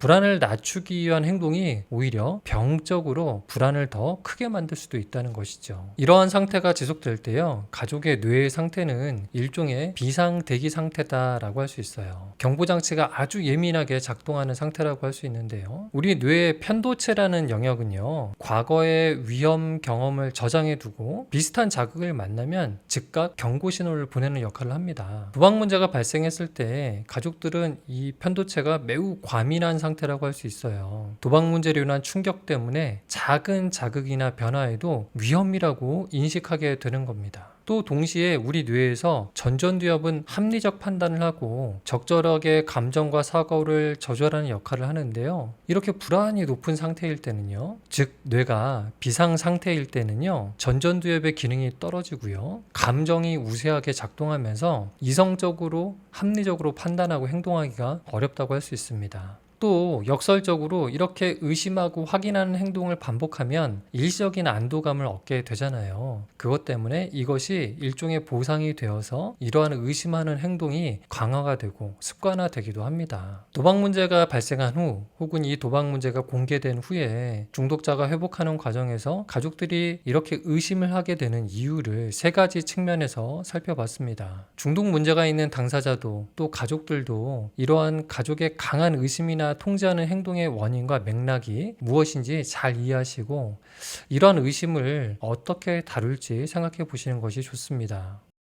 불안을 낮추기 위한 행동이 오히려 병적으로 불안을 더 크게 만들 수도 있다는 것이죠. 이러한 상태가 지속될 때요, 가족의 뇌의 상태는 일종의 비상 대기 상태다라고 할 수 있어요. 경보 장치가 아주 예민하게 작동하는 상태라고 할 수 있는데요. 우리 뇌의 편도체라는 영역은요, 과거의 위험 경험을 저장해 두고 비슷한 자극을 만나면 즉각 경고 신호를 보내는 역할을 합니다. 도박 문제가 발생했을 때 가족들은 이 편도체가 매우 과민한 상태 라고 할 수 있어요. 도박 문제로 인한 충격 때문에 작은 자극이나 변화에도 위험이라고 인식하게 되는 겁니다. 또 동시에 우리 뇌에서 전전두엽은 합리적 판단을 하고 적절하게 감정과 사고를 조절하는 역할을 하는데요. 이렇게 불안이 높은 상태일 때는요. 즉 뇌가 비상 상태일 때는요. 전전두엽의 기능이 떨어지고요. 감정이 우세하게 작동하면서 이성적으로 합리적으로 판단하고 행동하기가 어렵다고 할 수 있습니다. 또 역설적으로 이렇게 의심하고 확인하는 행동을 반복하면 일시적인 안도감을 얻게 되잖아요. 그것 때문에 이것이 일종의 보상이 되어서 이러한 의심하는 행동이 강화가 되고 습관화되기도 합니다. 도박 문제가 발생한 후 혹은 이 도박 문제가 공개된 후에 중독자가 회복하는 과정에서 가족들이 이렇게 의심을 하게 되는 이유를 세 가지 측면에서 살펴봤습니다. 중독 문제가 있는 당사자도 또 가족들도 이러한 가족의 강한 의심이나 통제하는 행동의 원인과 맥락이 무엇인지 잘 이해하시고 이러한 의심을 어떻게 다룰지 생각해 보시는 것이 좋습니다.